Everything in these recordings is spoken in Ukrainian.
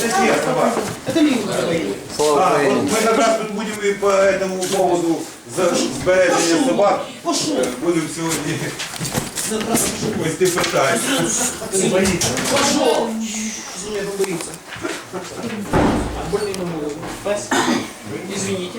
Это чья собака? Это Лина свои. Слава А, Україні! вот мы как раз тут будем и по этому поводу за збереження собак. Пошел. э, Будем сьогодні Завтра пошел. вести питання. Не боїться. Пошел. Что мне побоится? Больный на голову. Пас. Извините.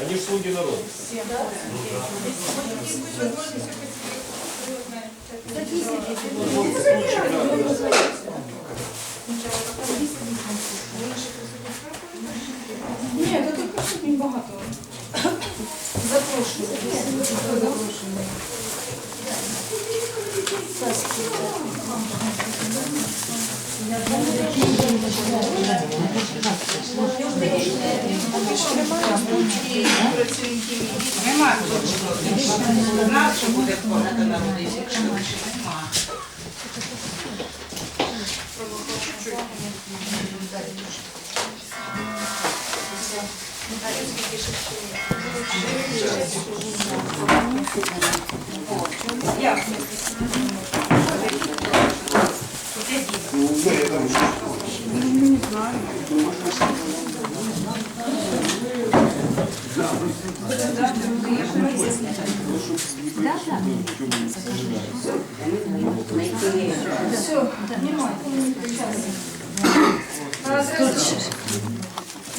Они ж слуги народа. Ні,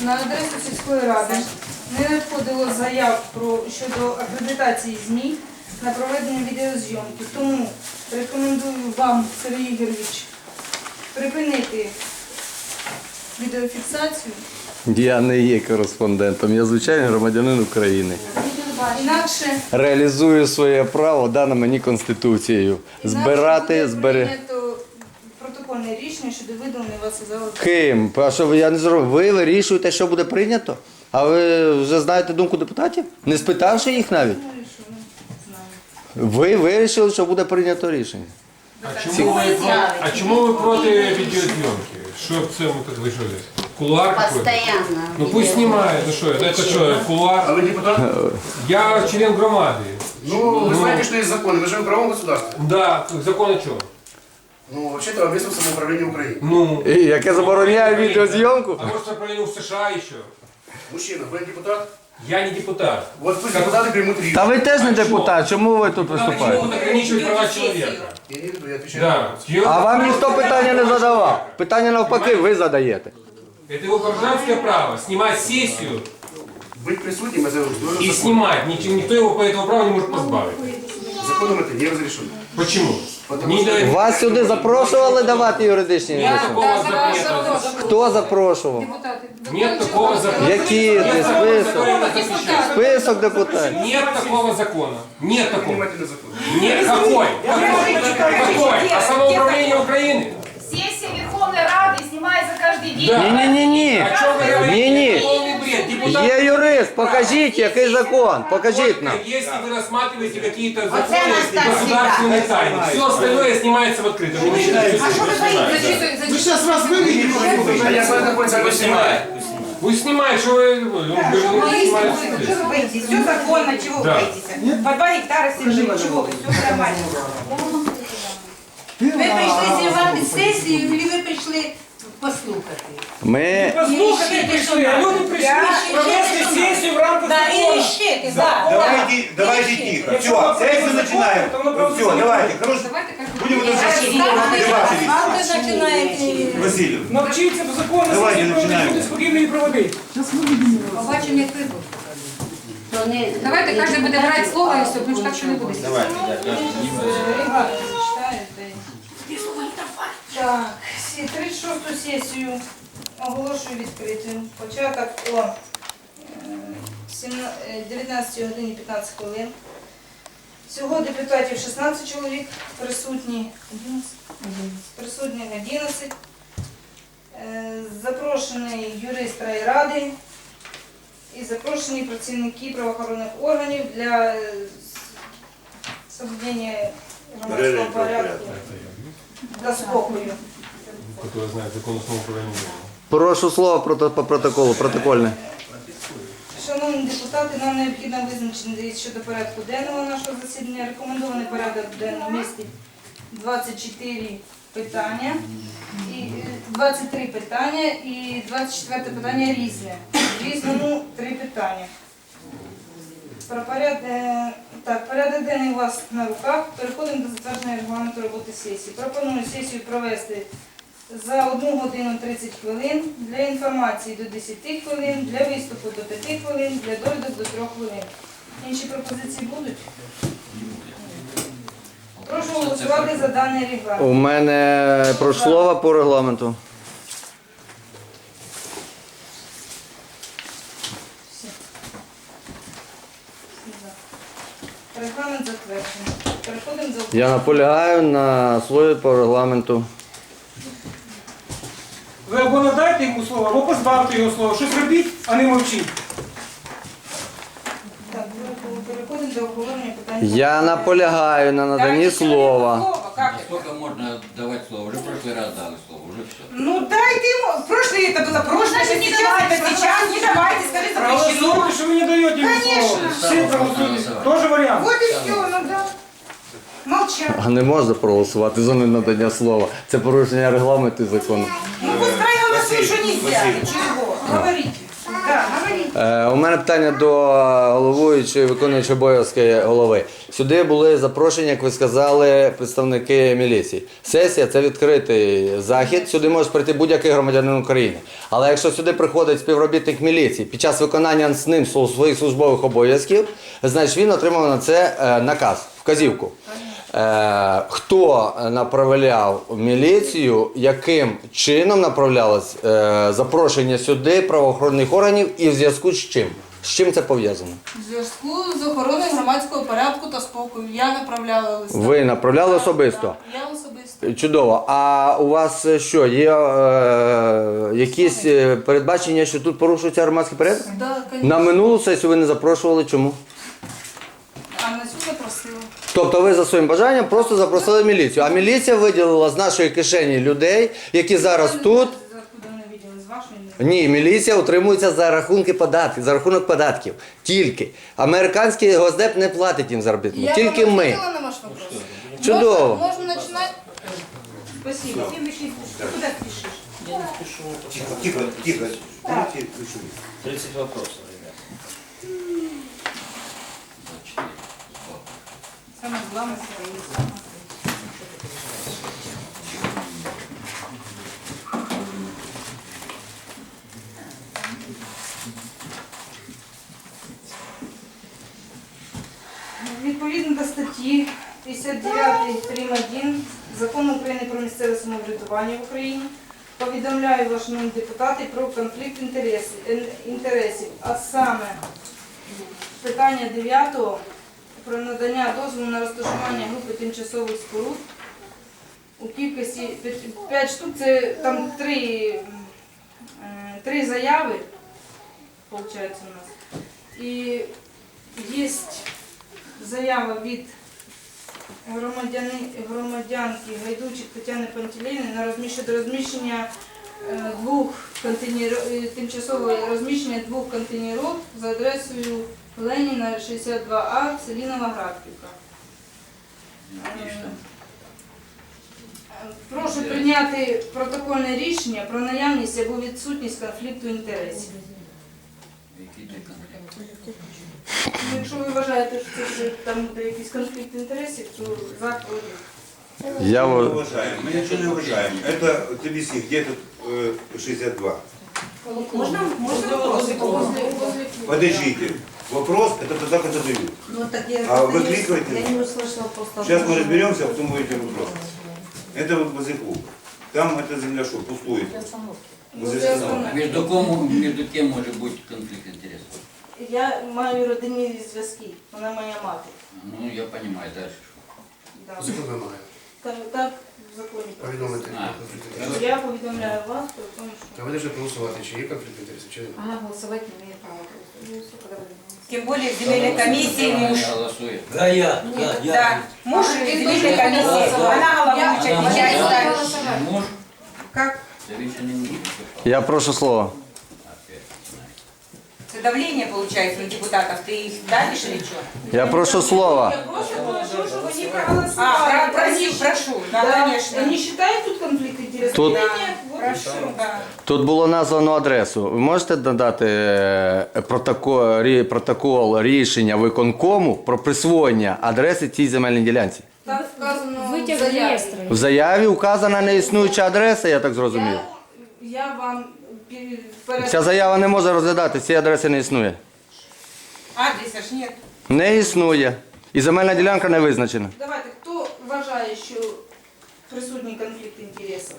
На адресу, сільської ради акредитації ЗМІ на проведення відеозйомки. Тому рекомендую вам, Сергій Ігорович, припинити відеофіксацію. Я не є кореспондентом, я звичайний громадянин України. Інакше Реалізую своє право дане мені Конституцією. Збирати, збери. прийнято протокольне рішення щодо видалення вас із залу. Ким? А що ви- я не зроблю? Ви вирішуєте, що буде прийнято? А ви вже знаєте думку депутатів? Не спитавши їх навіть? Ну і що, ну, знаю. Ви вирішили, що буде прийнято рішення. А чому, ви, про- а чому ви проти відеозйомки? Що це ми тут вижили? Кулуар какой-то? Постоянно. Ну пусть снимает, ну что, это что, А кулуар? вы депутат? Я член громады. Ну, вы знаете, что есть закон. Мы живем в правом государстве. Да, закон о чем? Ну, вообще-то о местном самоуправлении Украины. Ну, І яке забороняє відеозйомку? а может направление в США еще? Мужчина, вы депутат? Я не депутат. Вот пусть депутаты примут риск. Та ви теж не А що? депутат, чому ви тут Надо не виступаєте? могут ограничивать права человека. Я имею в виду, я отвечаю. Да. А вам ніхто питання не задавав. Питання навпаки, ви задаєте. Это его гражданское право, снимать сессию Быть присутним, это и закон. снимать. Ничего- Никто его по этого права не может позбавить. Законом это не разрешено. Почему? Потому Не что- дает- Вас сюди запрошували давати юридичні Нет рішення? такого запрета. Хто запрошував? Депутати, Нет такого запрета. Які Нет ти закона, список? который это запрещает. Список депутатів. Нет такого закона. Нет такого. Внимательно закон. Нет, какой? Какой? Какой? А самоуправление Украины? Сессия Верховной Рады снимается каждый день. Да. Ні-ні-ні. О чем вы говорите? Не-не. Это полный бред. Депутат- Є юрист, покажіть, який закон. Покажіть нам. Только Если вы рассматриваете какие-то нас законы так государственные тайны, все остальное снимается в открытом. Вы не считаете, А що ви боїтеся? Зачитуй- Вы сейчас вас выведете. А я знаю, какой закон снимает. Пусть снимает, что вы... ну, говорю, снимает. Что вы боитесь? Все законно, чего вы Да. боитесь? По два гектара сидели, чего вы? Все нормально. Ты Ви прийшли зірвати сесію, чи ви прийшли Послухати? Ми Послухати прийшли, а люди прийшли провести сесію в рамках Да, і закону. рішити, да. Давайте, давайте тихо. Все, сессию начинаем. Все, давайте. Хорошо. Будем это все дебаты вести. А ви починаєте... Василий. Навчіться до закону, Давайте проводити, починаємо. люди спокійно її проводити. Побачимо, як ви будете. То не... Давайте кожен буде брати слово і все, тому що так що не буде. Так, 36-ту сесію Оголошую відкритим. Початок о е, 17 е, 19 годині 15 хвилин. Всього депутатів 16 чоловік, присутні 11, 11. Е, Запрошений юрист райради і запрошені працівники правоохоронних органів для е, соблюдення громадського порядку спокою. Закон основного. Прошу слово прото- по протоколу, протокольне. Шановні депутати, нам необхідно визначити щодо порядку денного нашого засідання. Рекомендований порядок денний містить 24 питання, і е, 23 питання і 24 питання різне. В різному три питання. Про поряд... е, Так, порядок денний у вас на руках. Переходимо до затвердження регламенту роботи сесії. Пропоную сесію провести за 1 годину 30 хвилин, для інформації до 10 хвилин, для виступу до 5 хвилин, для довідок до 3 хвилин. Інші пропозиції будуть? Прошу голосувати за даний регламент. У мене прошу слова по регламенту. Регламент затверджений. Переходимо до Я наполягаю на слові по регламенту. Ви або надайте йому слово, або позбавте його слова. Щось робіть, а не мовчіть. Так, переходимо до обговорення питань. Я наполягаю на наданні слова. Как? Сколько можно давать слово? Уже в прошлый раз дали. Ну дайте ему. В прошлый это было прошлое, Значит, не сейчас давайте, это сейчас. Не давайте, скажи запрещено. Проголосуйте, що ви не даєте йому Конечно. слово. Всі проголосуйте. Тоже варіант. Вот и все, ну да. Молчат. А не можна проголосувати за ненадання слова. Це порушення регламенту і закону. Ну пускай голосует, что нельзя. Ничего. Говорите. Е, у мене питання до головуючої виконуючої обов'язки голови. Сюди були запрошені, як ви сказали, представники міліції. Сесія це відкритий захід. Сюди може прийти будь-який громадянин України. Але якщо сюди приходить співробітник міліції під час виконання з ним своїх службових обов'язків, значить він отримав на це е, наказ, вказівку. Е, хто направляв міліцію, яким чином направлялось е, запрошення сюди правоохоронних органів і в зв'язку з чим? З чим це пов'язано? В зв'язку з охороною громадського порядку та спокою я направляла листа. Ви направляли особисто? Я особисто. Чудово. А у вас що, є е, якісь е, передбачення, що тут порушується громадський порядок? Да. На минулу сесію ви не запрошували. Чому? А на цю запросила. Тобто ви за своїм бажанням просто запросили міліцію, а міліція виділила з нашої кишені людей, які зараз тут. Ні, міліція утримується за рахунки податків, за рахунок податків. Тільки. Американський госдеп не платить їм заробітну. Я Тільки вам ми. ответила на ваш вопрос. Чудово. Можно, можно начинать? Спасибо. Куда ты пишешь? Тихо, тихо, тихо. Дайте 30 вопросов, Самое главное, свои. Відповідно до статті 59 прим. 1 Закону України про місцеве самоврядування в Україні повідомляю вас, шановні депутати, про конфлікт інтересів, а саме питання 9 про надання дозволу на розташування групи тимчасових споруд у кількості 5 штук, це там три, е, три заяви, виходить у нас. І є заява від громадянки Гайдучик Тетяни Пантелейни на розміщення розміщення е, двох контейнерів, е, тимчасове розміщення двох контейнерів за адресою Леніна 62А в селі Новоградківка. Е, Прошу прийняти протокольне рішення про наявність або відсутність конфлікту інтересів. Який ти конфлікт? Ну, Якщо ви вважаєте, що це вже там буде якийсь конфлікт інтересів, то за проти. Я Мы во- уважаем, мы ничего не уважаем. Это, ты объясни, где тут э, 62? Можно, можно вопросы? Подождите. Вопрос, это тогда, когда дают. Ну, так я, А вы кликаете? я не услышала просто. Сейчас мы разберемся, а потом будете вопрос. Это вот возле клуба. Там эта земля что, пустует? Возле Для остановки. остановки. Между кому, между кем може бути конфлікт інтересів? Я маю родинні зв'язки, вона моя мати. Ну, я розумію, далі що. Да. Закон вимагає. Так, так в законі. Повідомити. А. конфлікт інтересів. Я повідомляю вас про те, що А ви вже проголосувати, чи є конфлікт інтересів, чи ні? Она голосовать не имеет права. Тем более в земельной комиссии муж. Не голосує. Да, я, я, я. Да, муж в земельной комиссии. Она головуюча, Вона отвечает може- за... Муж, Как? це більше не може. Я прошу слова. Опять починається. Это давление получается на депутатов. Ты их давишь или что? Я прошу слова. Я просто прошу, щоб вони А, проголосували. про- проси, прошу. Да, Да, конечно. Вони вважають тут конфлікт інтересів? Тут- Ні, ні, вот Прошу, да. Тут було названо адресу. Ви можете надати е, протокол, рі- протокол рішення виконкому про присвоєння адреси цій земельній ділянці? Там вказано в Витяг заяві. реєстру. В заяві вказана неіснуюча адреса, я так зрозумів. Я, я вам пі- перед... Ця заява не може розглядати, цієї адреси не існує. Адреса ж нет. Не існує. І земельна ділянка не визначена. Давайте, хто вважає, що присутній конфлікт інтересів?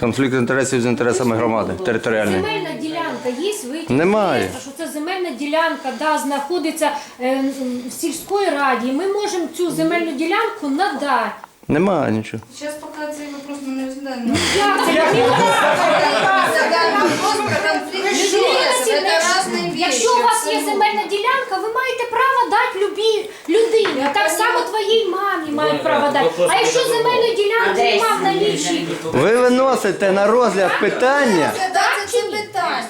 Конфлікт інтересів з інтересами громади територіальної. Земельна ділянка є витяг Немає. реєстру, що це земельна ділянка, да, знаходиться е, в сільській раді. Ми можемо цю земельну ділянку надати. Немає нічого. Зараз поки цей вопрос ми не розглядаємо. Як це? Якщо у вас є земельна ділянка, ви маєте право дати любій людині. Так само твоїй мамі мають право дати. А якщо земельної ділянки немає в налічі, Ви виносите на розгляд питання. питання.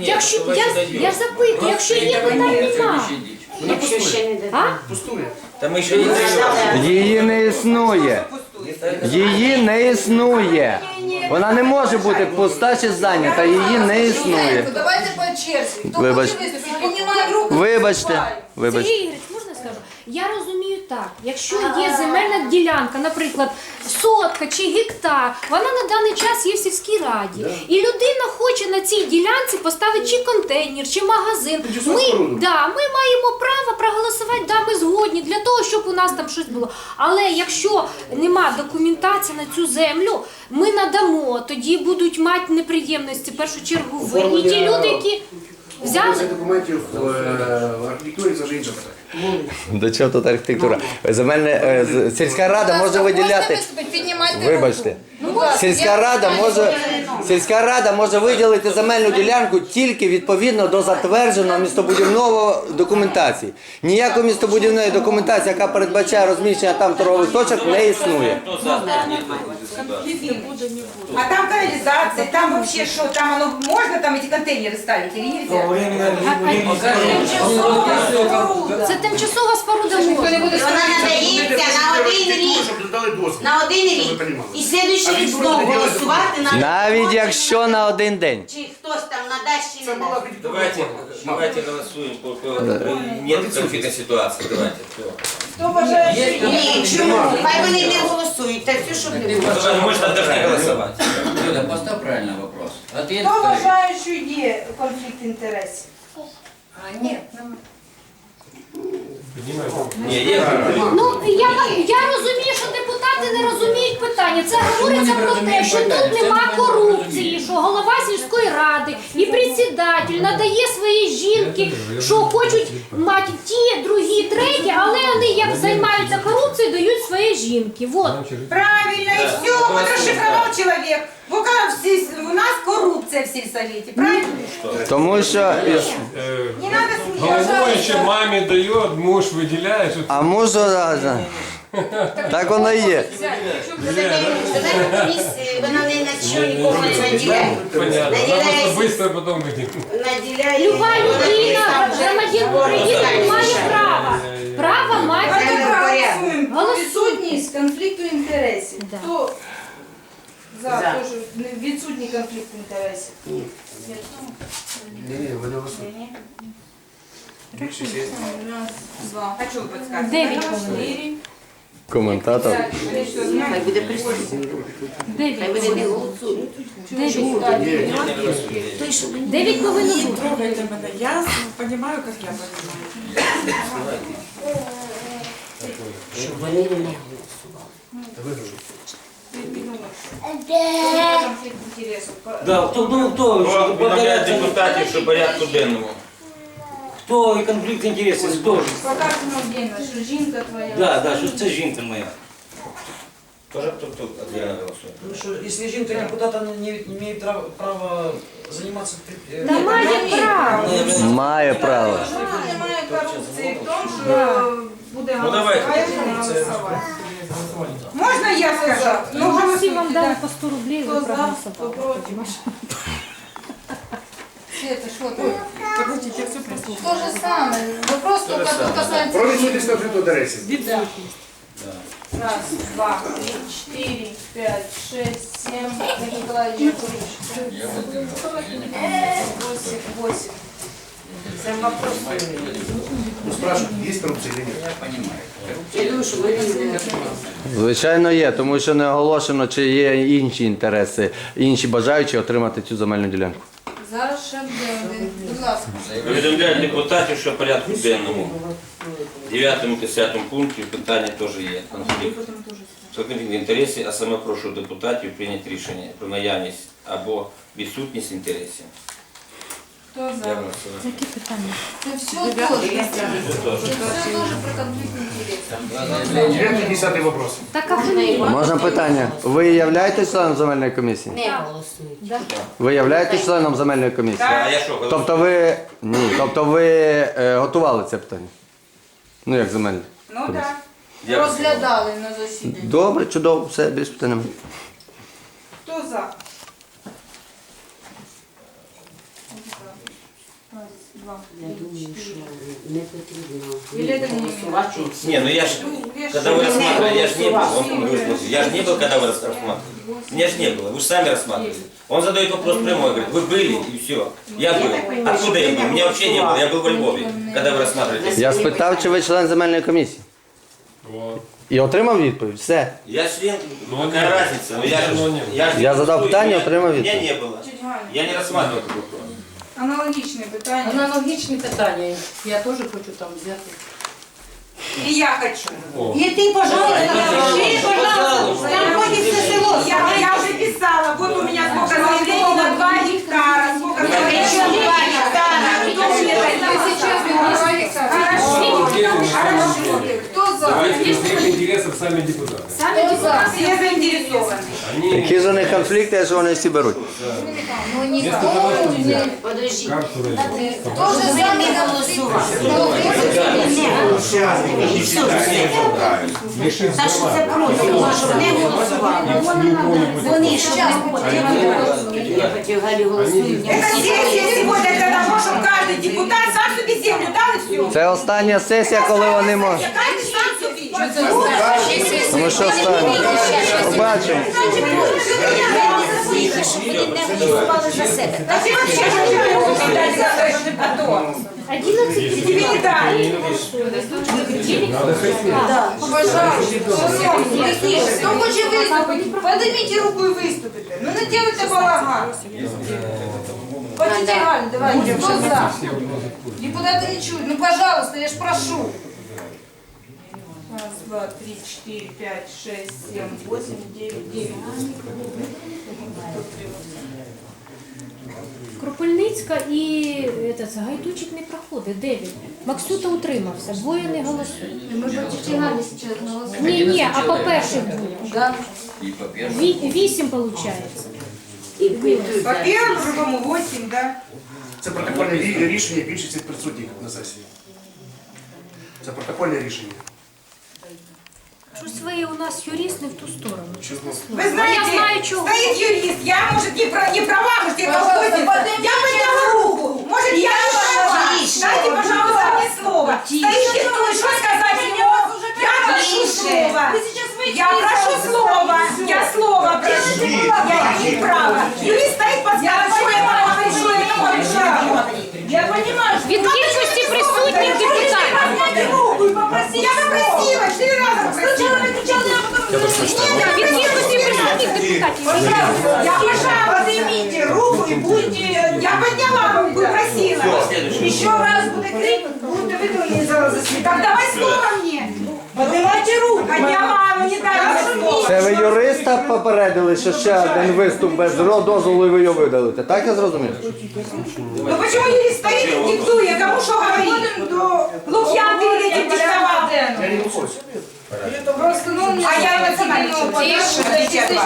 якщо я, я запитую, якщо є питань, нема. А? Та ми ще не. Її не існує. Її не існує. Вона не може бути пуста чи зайнята. Її не існує. Давайте по черзі. Хто Вибач- хоче виступити, піднімає руку. Вибачте, вибачте. Сергій Ігорович, можна я скажу? Я розумію так, якщо є земельна ділянка, наприклад, сотка чи гектар, вона на даний час є в сільській раді. І людина хоче на цій ділянці поставити чи контейнер, чи магазин. Ми, да, ми маємо право проголосувати, да, ми згодні для того, щоб у нас там щось було. Але якщо нема документації на цю землю, ми надамо, тоді будуть мати неприємності в першу чергу ви. І ті люди, які Взяли документів в е, архітектурі це вже питання. До чого тут архітектура? Земельне мене з- сільська рада може виділяти. Вибачте. Ну, Сільська рада може сільська рада може виділити земельну ділянку тільки відповідно до затвердженого містобудівного документації. Ніякої містобудівної документації, яка передбачає розміщення там торгових точок, не існує. А там канализация, там вообще что, там оно, можно там эти контейнеры ставить или нельзя? Це тимчасова споруда можна. Вона надається на один рік. На один рік. І слідуючий рік знову голосувати на Навіть якщо на один день. чи хтось там чи Це не дасть. Давайте, давайте голосуем. по- по- Нет ситуации. Давайте. Хто вважає, що є? Ні, чому? Хай вони не голосують, та все, щоб не було. Давай, Мы же там должны голосовать. Люда, постав правильний вопрос. Ответ Хто вважає, що є конфлікт інтересів? А, нет, нам- Не. Ну я, я розумію, що депутати не розуміють питання. Це говориться про те, що тут нема корупції, що голова сільської ради і председатель надає своїй жінки, що хочуть мати ті, другі, треті, але вони як займаються жінки. Вот. Правильно, и все, вот расшифровал человек. Пока в сельс- у нас коррупция в сельсовете, правильно? Тому що Е, Не надо смеяться. Головуючи мамі дає, муж виділяє. що а можу так воно і є. Земельна комісія, Вона не на що нікого не наділяє. Понятно. Нам Наділяє, особисто потім наділяє. Люба людина, громадян України має право. Право мати. Давайте проголосуємо. Відсутність конфлікту інтересів. Да. Хто за, За. те, що не- відсутній конфлікт інтересів? Ні, ні, ви не голосуєте. Більшість є. Раз, два, А что вы подсказываете? Дев'ять хвилин. чотири, Коментатор. Хай буде присутній. Дев'ять. Буде не голосують. Дев'ять. Той, що мені Дев'ять повинно бути. Я понимаю, как я понимаю. щоб вони не голосували. та ви вже. Конфликт интересов. Да, хто, ну, хто, Про що виновляють подивляється, депутатів, що порядку денному. хто і конфлікт інтересів, хто ж? Покажемо отдельно, що жінка твоя. Да, да, що це жінка моя. Тоже кто-то отдельно голосует. Ну что, если жінка депутата не, не имеет права, права заниматься... э, Та має право. Має право. Що немає корупції в тому, що буде Ну, давайте. голосувати, голосувати. Можна я скажу? Ну, Всі вам да. дали по 100 рублей, Хто ви проголосували. проти? Света? То же самое. Вопрос только кто касается... Про відсутність конфлікту інтересів. Раз, два, три, четыре, пять, шесть, семь. Николай Яковлевич. Восемь, восемь. Це вопрос. Спрашивают, есть коррупция или нет. Звичайно, є, тому що не оголошено, чи є інші інтереси, інші бажаючі отримати цю земельну ділянку. Зараз ще буде. Будь ласка. Повідомляють депутатів, що в порядку денному. 9-10 пункті питання теж є. Конфлікт інтересів, а саме прошу депутатів прийняти рішення про наявність або відсутність інтересів. Хто за? Які питання? Це все тоже. Це все тоже про. Девятый, вопрос. Так, а ви не Можна питання? Ви являєтесь членом земельної комісії? Не голосують. Ви являєтесь членом земельної комісії? А я що, голосую? Тобто ви ні, тобто ви е, готували це питання? Ну як земельне? Ну так. Розглядали на засіданні. Добре, чудово, все, більш питань немає. Хто за? два, Я три, думаю, що чотири. не потрібно Или это не голосувати. Не, ну я ж, когда вы рассматривали, я ж не был, он, он говорит, я ж не был, когда вы рассматривали. Меня ж не было, вы же сами рассматривали. Он задает вопрос прямой, говорит, вы были и все. Я был. Откуда я был? Меня вообще не было, я был во Львове, когда вы рассматривали. Я спитав, чи ви член земельної комісії. О, І отримав відповідь. Все. Я член, Ну, какая нет. разница? Ну, я, же, Ну, нет. я, же Я задал не питание, меня- отримав Меня відповідь. не было. Чуть Ганя. Я не рассматривал этот вопрос. Аналогічне питання. Аналогічні питання. Я теж хочу там взяти. І я хочу. О. І ти, пожалуйста, напиши, пожалуйста. Там Там ходит все село. Я, я уже писала. Вот у меня сколько заявлений на 2 гектара. Сколько заявлений на 2 гектара. Кто мне дает? Хорошо. Хорошо. Хто за? Давайте конфликт интересов сами депутаты. Хто за? Все заинтересованы. Они Які ж у них конфлікти, що вони всі беруть? Ну, ні. вместо того, чтобы Подожди. карту раздать. Хто же за не голосував? Сейчас, не считайте. Лишить Та що це права. просто, тому що не голосували. Вони ж не хочуть. Я хотів Галі голосують. Это сессия сегодня для того, чтобы каждый депутат сам себе землю дал и все. Це остання сесія, коли вони можуть. Каждый сам себе. Тому що останнє. Побачимо. Не голосували за себе. Да ты вообще не дали за то, что ты потом. 11 Тебе не дали. Надо хотеть. Пожалуйста. Хто хоче виступити? Подниміть руку і виступите. Ну не делайте балаган. Хотите Галю, давайте. Кто за? Депутаты не чуют. Ну, пожалуйста, я ж прошу. Раз, два, три, четыре, пять, шесть, семь, восемь, девять, девять. Кропельницька і этот, Гайдучик не проходить. Дев'ять. Максюта утримався, двоє не голосують. Мы против Тигали сейчас голосуем. Ні, ні, а по перших двох. Да. І по першому. Ві- Вісім виходить. І питують. По первому, другому 8, да? Це протокольне рі- рішення більшості присутніх на сесії. Це протокольне рішення. Щось ви у нас юрист не в ту сторону. чесне слово. Вы знаете, я знаю, чого. стоит юрист, я, может, не, про, не права, может, я колхозница. Я подняла руку, может, я не права. Дайте, пожалуйста, мне слово. Стоит и что сказать ему? Я прошу слова. Я прошу слова. Я слово прошу. Я имею право. Юрист стоит, подсказывает, что я права, что я не права. Я понимаю, что... Від кількості присутніх я кричала, я потом... Від кількості присутніх депутатів. Пожалуйста, я пожалуйста, поднимите руку и будете... Я подняла руку и просила. Все, следующий. Еще раз будет крик, будете выгнаны из зала засидания. Так давай слово мне. Поднимайте руку. Подняла, не дали слово. Це ви юриста попередили, що ще один виступ без дозволу і ви його видалите. Так я зрозумів? Ну почему юрист стоит и диктует, кому что говорить? Лукьян перед этим диктовал. Я ну А я на національний. податку за частини